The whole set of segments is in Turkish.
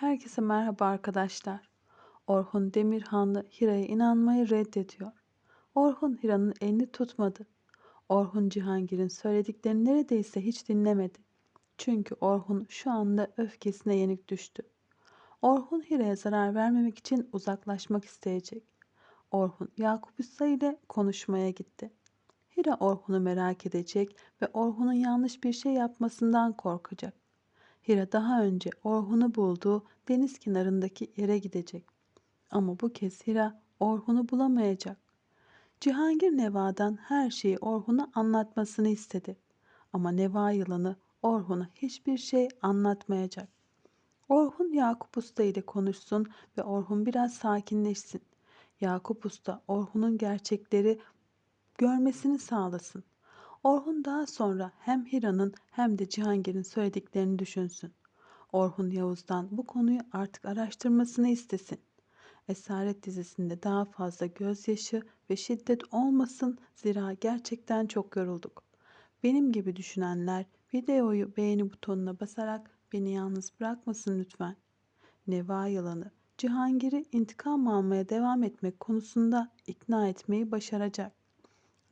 Herkese merhaba arkadaşlar. Orhun Demirhanlı Hira'ya inanmayı reddediyor. Orhun Hira'nın elini tutmadı. Orhun Cihangir'in söylediklerini neredeyse hiç dinlemedi. Çünkü Orhun şu anda öfkesine yenik düştü. Orhun Hira'ya zarar vermemek için uzaklaşmak isteyecek. Orhun Yakup Usta ile konuşmaya gitti. Hira Orhun'u merak edecek ve Orhun'un yanlış bir şey yapmasından korkacak. Hira daha önce Orhun'u bulduğu deniz kenarındaki yere gidecek. Ama bu kez Hira Orhun'u bulamayacak. Cihangir Neva'dan her şeyi Orhun'a anlatmasını istedi. Ama Neva yılanı Orhun'a hiçbir şey anlatmayacak. Orhun Yakup Usta ile konuşsun ve Orhun biraz sakinleşsin. Yakup Usta Orhun'un gerçekleri görmesini sağlasın. Orhun daha sonra hem Hira'nın hem de Cihangir'in söylediklerini düşünsün. Orhun Yavuz'dan bu konuyu artık araştırmasını istesin. Esaret dizisinde daha fazla gözyaşı ve şiddet olmasın zira gerçekten çok yorulduk. Benim gibi düşünenler videoyu beğeni butonuna basarak beni yalnız bırakmasın lütfen. Neva yılanı Cihangir'i intikam almaya devam etmek konusunda ikna etmeyi başaracak.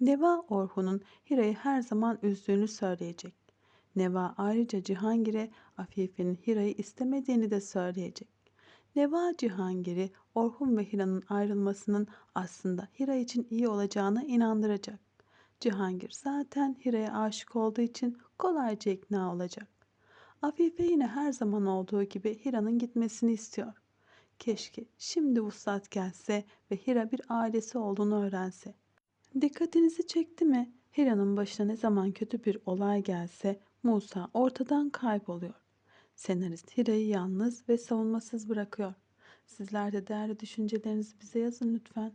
Neva Orhun'un Hira'yı her zaman üzdüğünü söyleyecek. Neva ayrıca Cihangir'e Afife'nin Hira'yı istemediğini de söyleyecek. Neva Cihangir'i Orhun ve Hira'nın ayrılmasının aslında Hira için iyi olacağına inandıracak. Cihangir zaten Hira'ya aşık olduğu için kolayca ikna olacak. Afife yine her zaman olduğu gibi Hira'nın gitmesini istiyor. Keşke şimdi vuslat gelse ve Hira bir ailesi olduğunu öğrense. Dikkatinizi çekti mi? Hira'nın başına ne zaman kötü bir olay gelse Musa ortadan kayboluyor. Senarist Hira'yı yalnız ve savunmasız bırakıyor. Sizler de değerli düşüncelerinizi bize yazın lütfen.